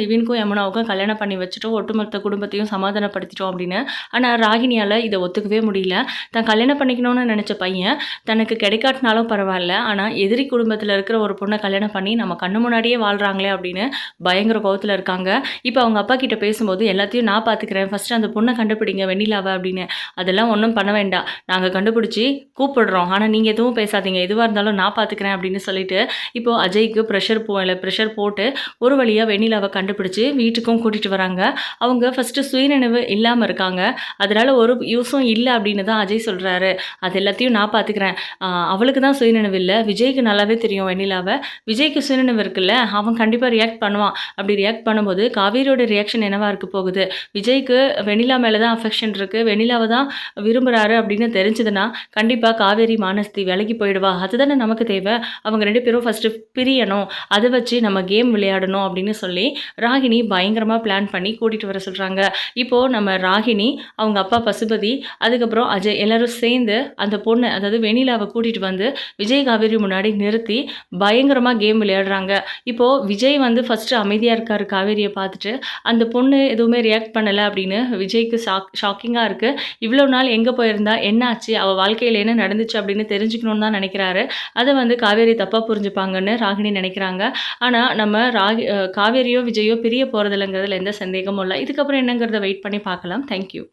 நிவின்க்கும் யமுனாவுக்கும் கல்யாணம் பண்ணி வச்சுட்டோம் ஒட்டுமொத்த குடும்பத்தையும் சமாதானப்படுத்திட்டோம் அப்படின்னு. ஆனால் ராகினியால் இதை ஒத்துக்கவே முடியல. தான் கல்யாணம் பண்ணிக்கணும்னு நினச்ச பையன் தனக்கு கிடைக்காட்டினாலும் பரவாயில்ல. ஆனால் எதிரி குடும்பத்தில் இருக்கிற ஒரு பொண்ணை கல்யாணம் பண்ணி நம்ம கண்ணு முன்னாடியே வாழ்கிறாங்களே அப்படின்னு பயங்கர கோபத்தில் இருக்காங்க. இப்போ அவங்க அப்பா கிட்ட பேசும்போது எல்லாத்தையும் நான் பார்த்துக்கிறேன் ஃபஸ்ட்டு அந்த பொண்ணை கண்டுபிடிங்க வெண்ணிலாவை அப்படின்னு. அதெல்லாம் ஒன்றும் பண்ண வேண்டாம். நாங்கள் கண்டுபிடிச்சி கூப்பிடுறோம். ஆனால் நீங்கள் எதுவும் பேசாதீங்க. எதுவாக இருந்தாலும் நான் பார்த்துக்கிறேன் அப்படின்னு சொல்லிட்டு இப்போது அஜய்க்கு ப்ரெஷர் போ இல்லை ப்ரெஷர் போட்டு ஒரு வழியாக வெண்ணிலாவை கண்டுபிடிச்சி வீட்டுக்கும் கூட்டிகிட்டு வராங்க. அவங்க ஃபஸ்ட்டு சுயநினைவு இல்லாமல் இருக்காங்க. அதனால் ஒரு யூஸும் இல்லை அப்படின்னு தான் அஜய் சொல்கிறாரு அது எல்லாத்தையும் நான் பார்த்துக்கிறேன் அவளுக்கு தான் சுயநினைவு இல்லை. விஜய்க்கு நல்லாவே தெரியும் வெண்ணிலாவை. விஜய்க்கு சுயநினைவு இருக்குல்ல? அவன் கண்டிப்பாக ரியாக்ட் பண்ணுவான். அப்படி ரியாக்ட் பண்ணும்போது காவேரியோட ரியாக்ஷன் என்னவா இருக்க போகுது? விஜய்க்கு வெண்ணிலா மேலே தான் அஃபெக்ஷன் இருக்குது வெண்ணிலாவை தான் விரும்புகிறாரு அப்படின்னு தெரிஞ்சதுன்னா கண்டிப்பாக காவேரி மானஸ்தி விலகி போயிடுவா. அதுதானே நமக்கு தேவை. அவங்க ரெண்டு பேரும் ஃபஸ்ட்டு பிரியணும். அதை வச்சு நம்ம கேம் விளையாடணும் அப்படின்னு சொல்லி ராகினி பயங்கரமாக பிளான் பண்ணி கூட்டிகிட்டு வர சொல்கிறாங்க இப்போது நம்ம ராகினி அவங்க அப்பா பசுபதி அதுக்கப்புறம் அஜய் எல்லோரும் சேர்ந்து அந்த பொண்ணு அதாவது வெண்ணிலாவை கூட்டிகிட்டு வந்து விஜய் காவேரி முன்னாடி நிறுத்தி பயங்கரமாக கேம் விளையாடுறாங்க. இப்போது விஜய் வந்து ஃபஸ்ட்டு அமைதியாக இருக்கார் காவேரியை பார்த்துட்டு அந்த பொண்ணு எதுவுமே ரியாக்ட் பண்ணலை அப்படின்னு விஜய்க்கு ஷாக் ஷாக்கிங்காக இருக்குது இவ்வளோ நாள் எங்கே போயிருந்தா என்ன ஆச்சு அவள் வாழ்க்கையில் என்ன நடந்துச்சு அப்படின்னு தெரிஞ்சுக்கணும்னு தான் நினைக்கிறாரு. அதை வந்து காவேரி தப்பாக புரிஞ்சுப்பாங்கன்னு ராகினி நினைக்கிறாங்க. ஆனால் நம்ம ராகி காவேரி காவேரியோ விஜயோ பிரிய போகிறதில்லைங்கிறதுல எந்த சந்தேகமும் இல்லை. இதுக்கப்புறம் என்னங்கிறத வெயிட் பண்ணி பார்க்கலாம். தேங்க்யூ